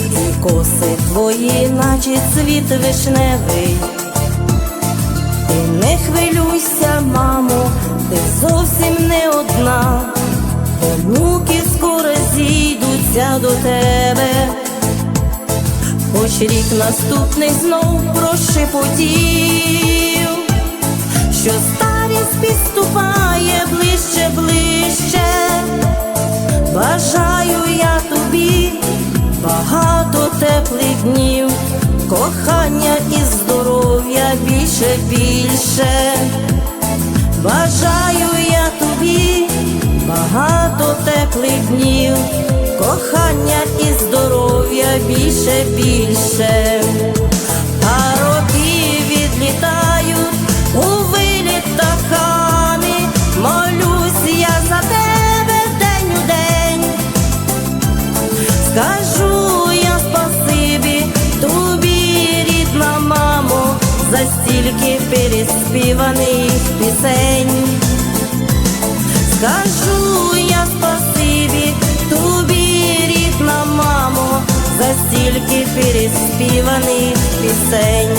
і коси твої, наче цвіт вишневий. Ти не хвилюйся, мамо, ти зовсім не одна, онуки скоро зійдуться до тебе. Хоч рік наступний знов прошепотів, що старість підступає ближче, теплих днів, кохання і здоров'я більше, більше. Бажаю я тобі багато теплих днів, кохання і здоров'я більше, більше. За стільки переспіваних пісень. Скажу я спасибі тобі, рідна мамо, за стільки переспіваних пісень.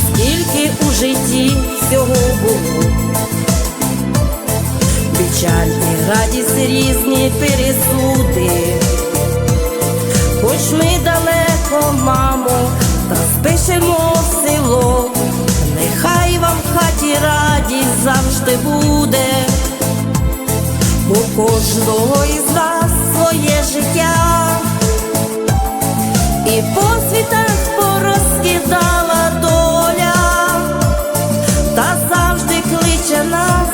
Скільки у житті всього було, печаль і радість різні пересуди. Кожного із вас своє життя, і по світах порозкидала доля, та завжди кличе нас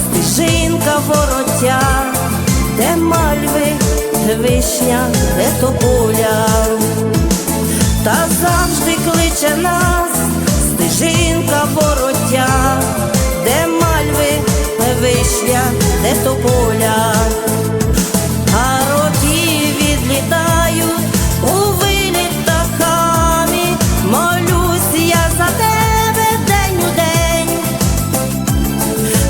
стежинка вороття, де мальви, де вишня, де тополя, та завжди кличе нас стежинка вороття, вишня, де тополя, а роки відлітають у виліт птахами, молюсь я за тебе день у день.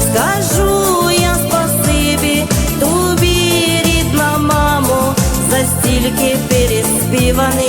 Скажу я спасибі тобі, рідна мамо, за стільки переспіваних